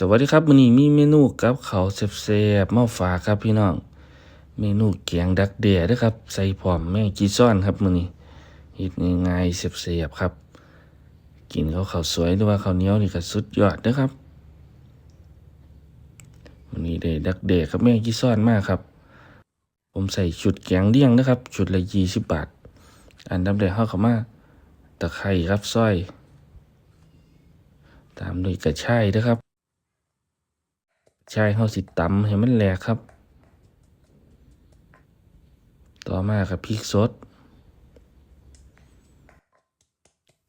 สวัสดีครับมื้อนี้มีเมนูกับเขาวแซ่บๆมาฝากครับพี่น้อง เมนูแกงดักแด้เด้ครับ ใส่พร้อมแมงจีซ่อนครับมื้อนี้เฮ็ดง่ายๆแซ่บๆครับ กินกับข้าวสวยหรือว่าข้าวเหนียวนี่ก็สุดยอดเด้อครับมื้อนี้ได้ดักแด้กับแมงจีซ่อนมากครับ ผมใส่ชุดแกงเลี่ยงนะครับชุดละ20บบาท อันดับแรกเฮาเข้ามาตะไคร้ครับซอย ตามด้วยกระชายเด้อครับ ใช่เฮาสิตำให้มันแหลกครับ ต่อมากับพริกสด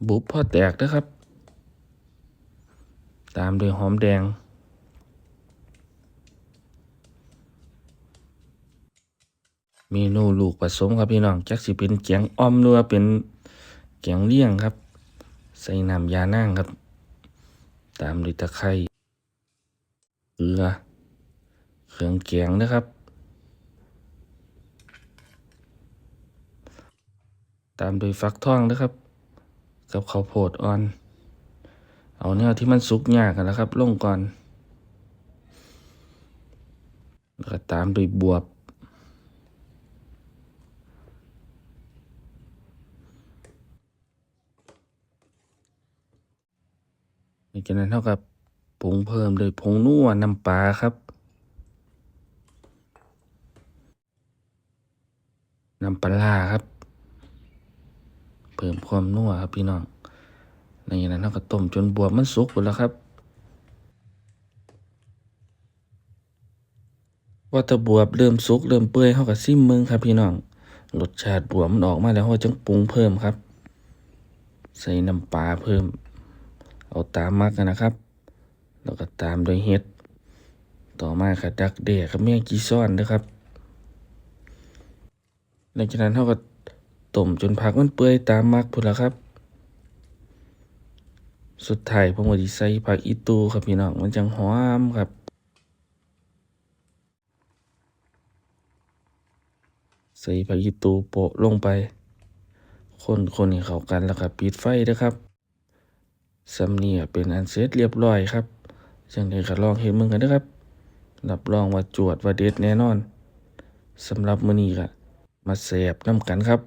บุบพอแตกนะครับ ตามด้วยหอมแดง เมนูลูกผสมครับพี่น้องจักสิเป็นแกงอ่อมหรือว่าเป็นแกงเลี่ยงครับ ใส่น้ำยานางครับ ตามด้วยตะไคร้ เกลือ เครื่องแกงนะครับ ตามด้วยฟักทองนะครับ กับข้าวโพดอ่อน เอาแนวที่มันสุกยากกันแล้วครับลงก่อน แล้วก็ตามด้วยบวบจากนั้นเท่ากับ ปรุงเพิ่มด้วยผงนัวน้ำปลาครับ น้ำปลาร้าครับ เพิ่มความนัวครับพี่น้องในนั้นเราก็ต้มจนบวบมันสุกหมดแล้วครับว่าแตะบวบเริ่มสุกเริ่มเปื่อยเข้าก็ซิมเมืองครับพี่น้องรสชาติบวบมันออกมาแล้วเขาจึงปรุงเพิ่มครับ ใส่น้ำปลาเพิ่ม เอาตามมักกันนะครับ แล้วก็ตามด้วยเห็ด ต่อมาค่ะดักเดะกับแมงจีซ่อนนะครับหลังจากนั้นเขาก็ต้มจนผักมันเปื่อยตามมักพุ่นละครับ สุดท้ายผมก็สิใส่ผักอีตูครับพี่น้องมันจังหอมครับใส่ผักอีตูโปะลงไป คนคนให้เข้ากันแล้วก็ปิดไฟนะครับสำเนียเป็นอันเสร็จเรียบร้อยครับ จังไดก็ลองเฮ็ดมึงกันเด้อครับ รับรองว่าจวดว่าเด็ดแน่นอนสำหรับมื้อนี้ก็มาแซ่บน้ำกันครับ